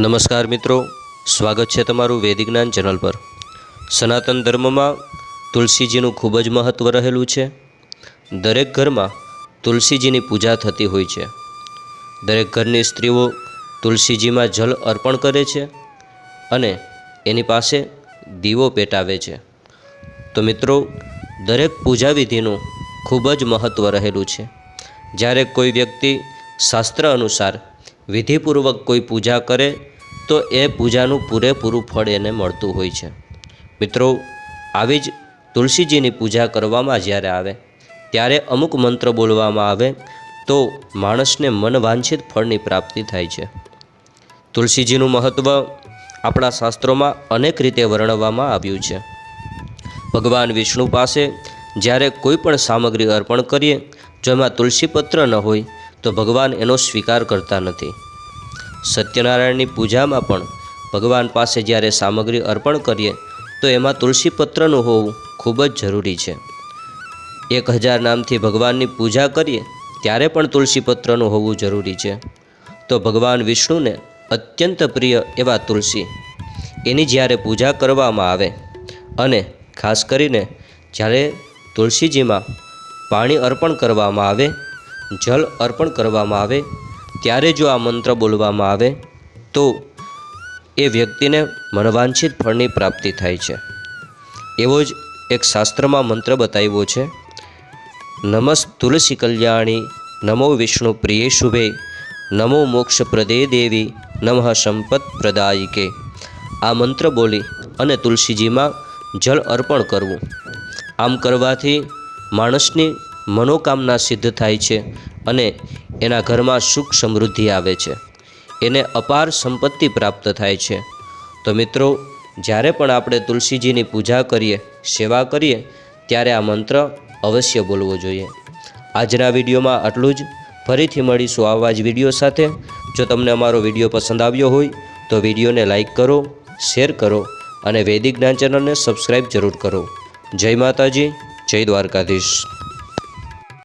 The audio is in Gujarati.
નમસ્કાર મિત્રો, સ્વાગત છે તમારું વેદિક જ્ઞાન ચેનલ પર. સનાતન ધર્મમાં તુલસીજીનું ખૂબ જ મહત્ત્વ રહેલું છે. દરેક ઘરમાં તુલસીજીની પૂજા થતી હોય છે. દરેક ઘરની સ્ત્રીઓ તુલસીજીમાં જલ અર્પણ કરે છે અને એની પાસે દીવો પેટાવે છે. તો મિત્રો, દરેક પૂજા વિધિનું ખૂબ જ મહત્ત્વ રહેલું છે. જ્યારે કોઈ વ્યક્તિ શાસ્ત્ર અનુસાર વિધિપૂર્વક કોઈ પૂજા કરે તો એ પૂજાનું પૂરેપૂરું ફળ એને મળતું હોય છે. મિત્રો, આવી જ તુલસીજીની પૂજા કરવામાં જ્યારે આવે, ત્યારે અમુક મંત્ર બોલવામાં આવે, તો માણસને મન વાંછિત ફળની પ્રાપ્તિ થાય છે. તુલસીજીનું મહત્ત્વ આપણા શાસ્ત્રોમાં અનેક રીતે વર્ણવવામાં આવ્યું છે. ભગવાન વિષ્ણુ પાસે જ્યારે કોઈ પણ સામગ્રી અર્પણ કરીએ, જો એમાં તુલસીપત્ર ન હોય, તો ભગવાન એનો સ્વીકાર કરતા નથી. સત્યનારાયણની પૂજામાં પણ ભગવાન પાસે જ્યારે સામગ્રી અર્પણ કરીએ, તો એમાં તુલસીપત્રનું હોવું ખૂબ જ જરૂરી છે. એક હજાર નામથી ભગવાનની પૂજા કરીએ, ત્યારે પણ તુલસીપત્રનું હોવું જરૂરી છે. તો ભગવાન વિષ્ણુને અત્યંત પ્રિય એવા તુલસી, એની જ્યારે પૂજા કરવામાં આવે અને ખાસ કરીને જ્યારે તુલસીજીમાં પાણી અર્પણ કરવામાં આવે, જલ અર્પણ કરવામાં આવે ત્યારે જો આ મંત્ર બોલવામાં આવે, તો એ વ્યક્તિને મનવાંછિત ફળની પ્રાપ્તિ થાય છે. એવો જ એક શાસ્ત્રમાં મંત્ર બતાવ્યો છે, નમસ તુલસી કલ્યાણી, નમો વિષ્ણુ પ્રિય શુભે, નમો મોક્ષ પ્રદે દેવી, નમઃ સંપત પ્રદાયિકે. આ મંત્ર બોલી અને તુલસીજીમાં જળ અર્પણ કરવું. આમ કરવાથી માણસની મનોકામના સિદ્ધ થાય છે અને એના ઘરમાં સુખ સમૃદ્ધિ આવે છે. એને અપાર સંપત્તિ પ્રાપ્ત થાય છે. તો મિત્રો, જ્યારે પણ આપણે તુલસીજીની પૂજા કરીએ, સેવા કરીએ, ત્યારે આ મંત્ર અવશ્ય બોલવો જોઈએ. આજના વિડીયોમાં આટલું જ. ફરીથી મળીશું આવા જ વીડિયો સાથે. જો તમને અમારો વીડિયો પસંદ આવ્યો હોય, તો વિડીયોને લાઇક કરો, શેર કરો અને વૈદિક જ્ઞાન ચેનલને સબસ્ક્રાઈબ જરૂર કરો. જય માતાજી, જય દ્વારકાધીશ.